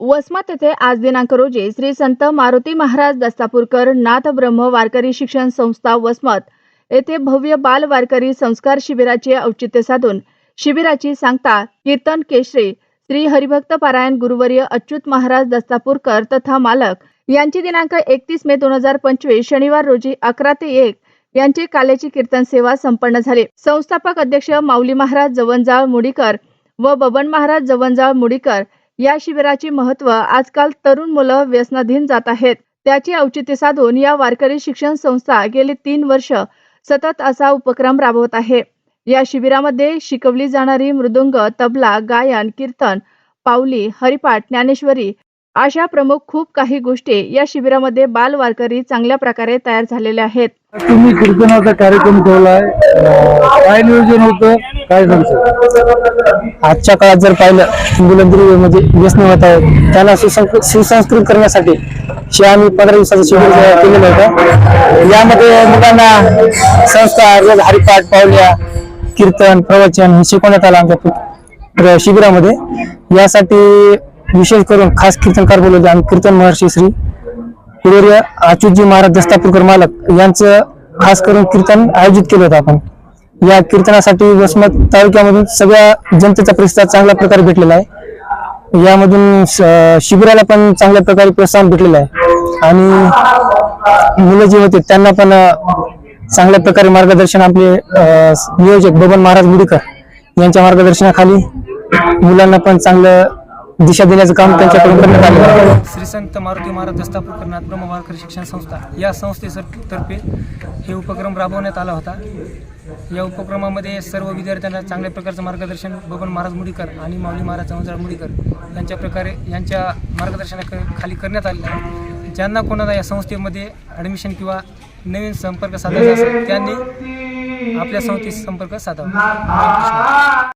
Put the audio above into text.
वसमत येथे आज दिनांक रोजी श्री संत मारुती महाराज दस्तापूरकर नाथ ब्रह्म वारकरी शिक्षण संस्था वसमत येथे भव्य बाल वारकरी संस्कार शिबिराचे औचित्य साधून शिबिराची सांगता कीर्तन केशरी श्री हरिभक्त पारायण गुरुवर्य अच्युत महाराज दस्तापूरकर तथा मालक यांची दिनांक एकतीस मे दोन हजार पंचवीस शनिवार रोजी अकरा ते एक यांची काल्याची कीर्तन सेवा संपन्न झाली. संस्थापक अध्यक्ष माऊली महाराज जवनजाळ मुडीकर व बबन महाराज जवनजाळ मुडीकर या शिबिराचे महत्त्व आजकाल तरुण मुलं व्यसनाधीन जात आहेत. त्याचे औचित्य साधून या वारकरी शिक्षण संस्था गेली तीन वर्ष सतत असा उपक्रम राबवत आहे. या शिबिरामध्ये शिकवली जाणारी मृदुंग तबला गायन कीर्तन पावली हरिपाठ ज्ञानेश्वरी अशा प्रमुख खूप काही गोष्टी या शिबिरामध्ये बाल वारकरी चांगल्या प्रकारे तयार झालेल्या आहेत. तुम्ही कीर्तनाचा कार्यक्रम ठेवलाय. आहे काय नियोजन होतं? काय सांगतो आजच्या काळात जर पाहिलं मुलंद्री म्हणजे व्यसन होत आहे. त्यांना सुसंस्कृत सुसंस्कृत करण्यासाठी शे आम्ही पंधरा दिवसाचं शिबिर केलेलं होतं. यामध्ये मुलांना संस्कार रोज हरिपाठ पावल्या कीर्तन प्रवचन हे शिकवण्यात आलं आमच्या शिबिरामध्ये. यासाठी विशेष करून खास कीर्तनकार बोलवले आम्ही कीर्तन महर्षी श्री कुलेरिया अच्युतजी महाराज दस्तापूरकर मालक यांचं खास करून कीर्तन आयोजित केलं होतं आपण. या कीर्तनासाठी वसमत तालुक्यामधून सगळ्या जनतेचा प्रतिसाद चांगल्या प्रकारे भेटलेला आहे. यामधून शिबिराला पण चांगल्या प्रकारे प्रोत्साहन भेटलेलं आहे. आणि मुलं जे होते त्यांना पण चांगल्या प्रकारे मार्गदर्शन आपले नियोजक बबन महाराज मुडीकर यांच्या मार्गदर्शनाखाली मुलांना पण चांगलं दिशा देण्याचं काम त्यांच्याकडून करण्यात आलं श्री संत मारुती महाराज दस्ता प्रकरणात ब्रह्मवारकर शिक्षण संस्था या संस्थेतर्फे हे उपक्रम राबवण्यात आला होता. या उपक्रमामध्ये सर्व विद्यार्थ्यांना चांगल्या प्रकारचं मार्गदर्शन बबन महाराज मुडीकर आणि माऊली महाराज चव्हाण मुडीकर यांच्या प्रकारे यांच्या मार्गदर्शना खाली करण्यात आलेलं आहे. ज्यांना कोणाला या संस्थेमध्ये ॲडमिशन किंवा नवीन संपर्क साधायचा असेल त्यांनी आपल्या संस्थेशी संपर्क साधावा.